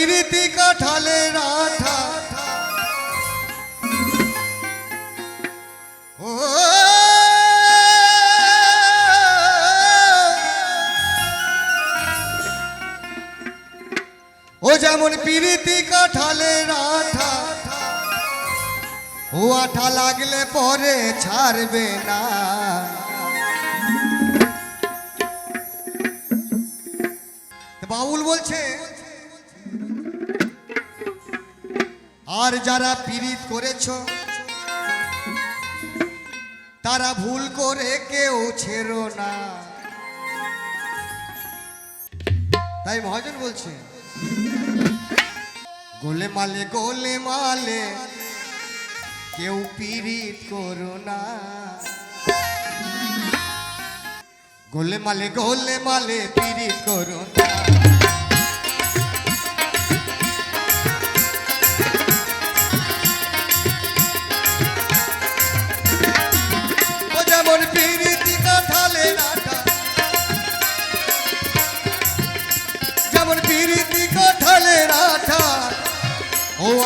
পিরিতি কাঠালের আঠা ও ও যেমন পিরিতি কাঠালের আঠা ও আঠা লাগলে পরে ছাড়বে না। বাউল বলছে আর যারা পীড়িত করেছ, তারা ভুল করে কেউ ছেড়ো না। তাই মহাজন বলছে, গোলে মালে গোলে মালে, কেউ পীড়িত করো না। গোলে মালে গোলে মালে, পীড়িত করো না।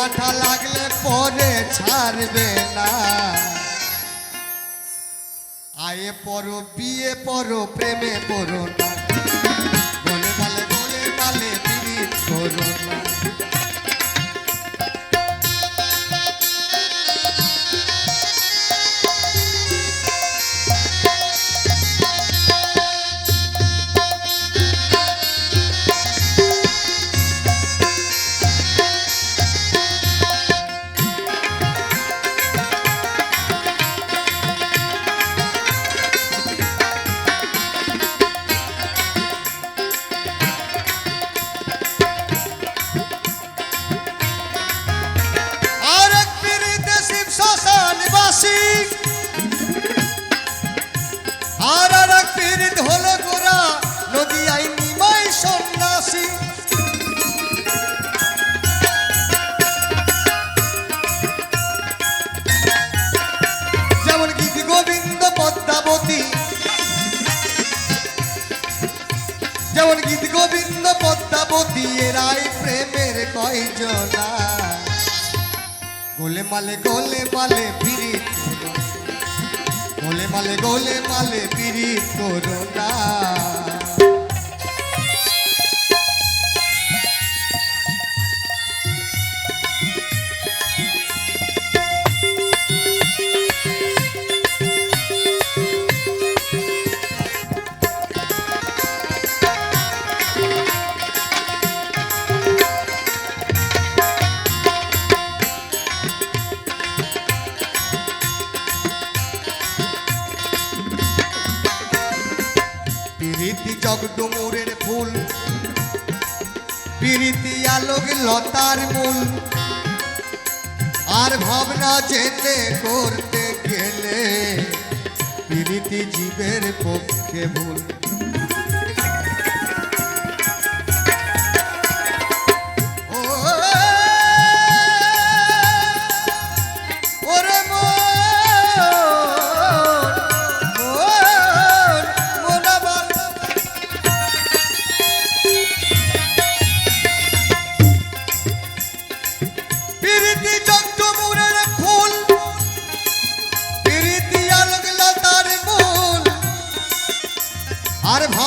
আঠা লাগলে পরে ছাড়বে না। আয়ে পড়ো বিয়ে পড়ো প্রেমে পড়ো না। প্রেমের কয়জনা গোলে মালে গোলে মালে পিরিত গোলে মালে গোলে মালে পিরিত করো না পিরিতি জগডুমুরের ফুল। পিরিতি আলোক লতার মূল। আর ভাবনা যেতে করতে গেলে পিরিতি জীবের পক্ষে ভুল।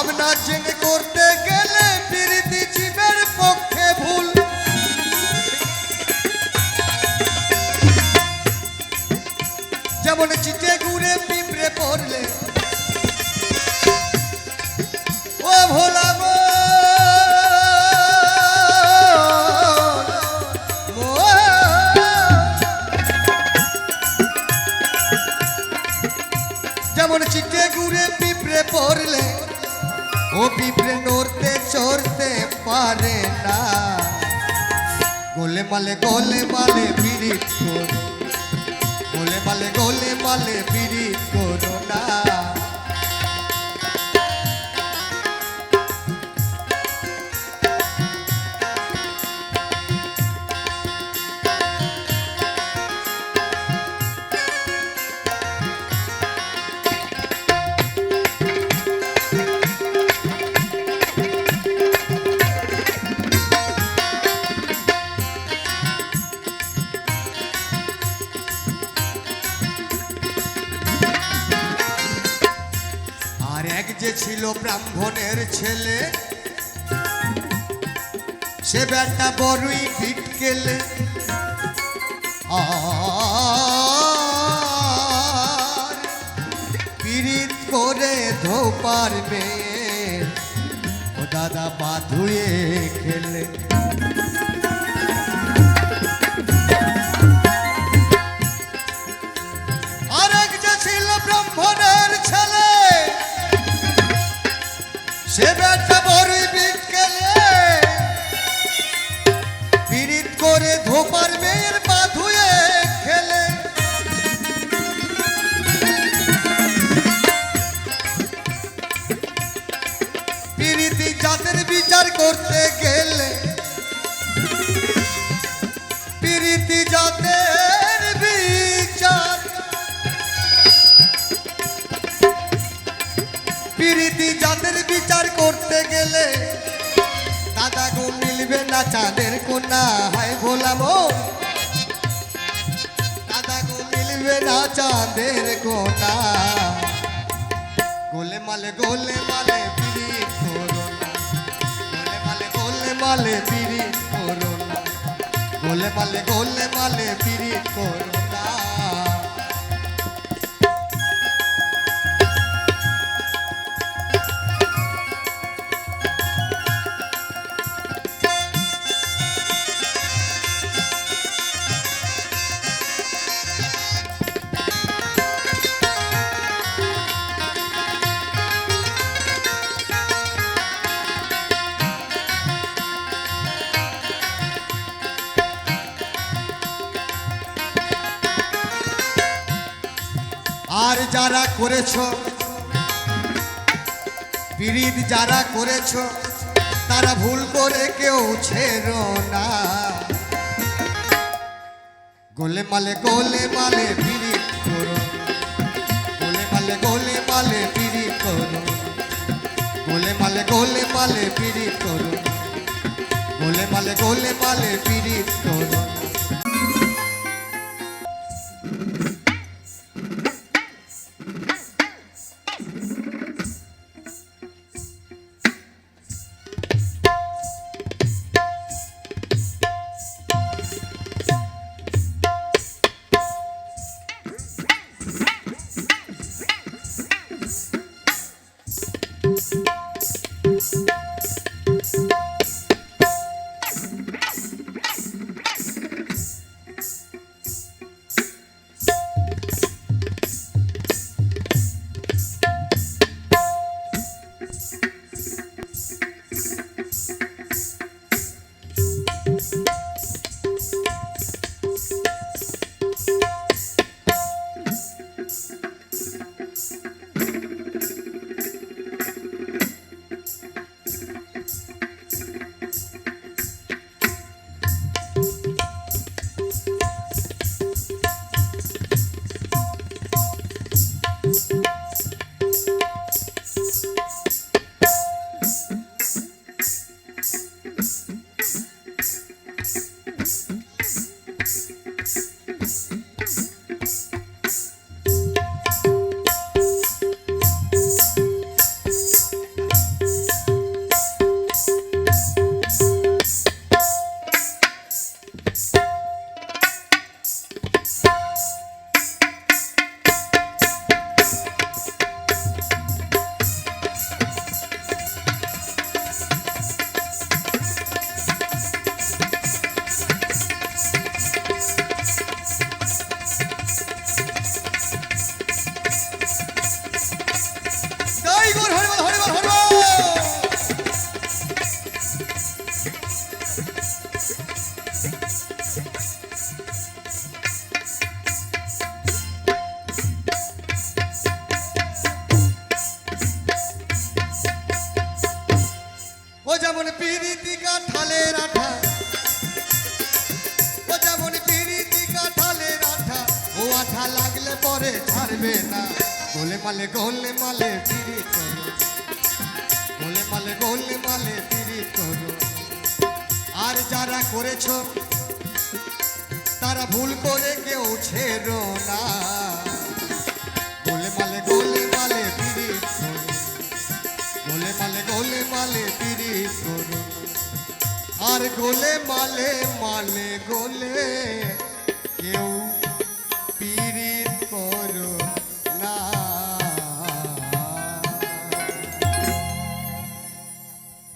ভাবনা জেনে করতে গেলে পিরিতি জীবের পক্ষে ভুল। যেমন গোলে মালে গোলে মালে পিরিত করো। গোলে মালে গোলে মালে পিরিত করো না। যে ছিল ব্রাহ্মণের ছেলে। সে বেটা বড়ই পিট গেলে পীড়িত করে ধো পারবে ও দাদা পা ধুয়ে খেলে। পীড়িতি জাতের বিচার করতে গেলে দাদা গো মিলবে না, চাঁদের কোনা, হায় ভোলাম দাদা গো মিলবে না, চাঁদের কোনা। গোলে মালে গোলে মালে পিড়ি গোলে মালে গোলে মালে পিড়ি গোলে মালে গোলে মালে পিড়ি করোনা। যারা করেছ, পীড়িত যারা করেছ, তারা ভুল করে কেউ ছেড়ো না। গোলে মালে গোলে মালে পীড়িত করো। গোলে মালে গোলে মালে পীড়িত করো। গোলে মালে গোলে মালে পীড়িত করো। গোলে মালে গোলে মালে পীড়িত করো। আঠা লাগলে পরে ছাড়বে না। গোলে মালে গোলে মালে পিরি করো গোলে মালে গোলে মালে পিরি করো আর যারা করেছ, তারা ভুল করে কেউ ছেড়ো না। গোলে মালে গোলে মালে পিরি করো গোলে মালে পিরিত করুন আর গোলে মালে মালে গোলে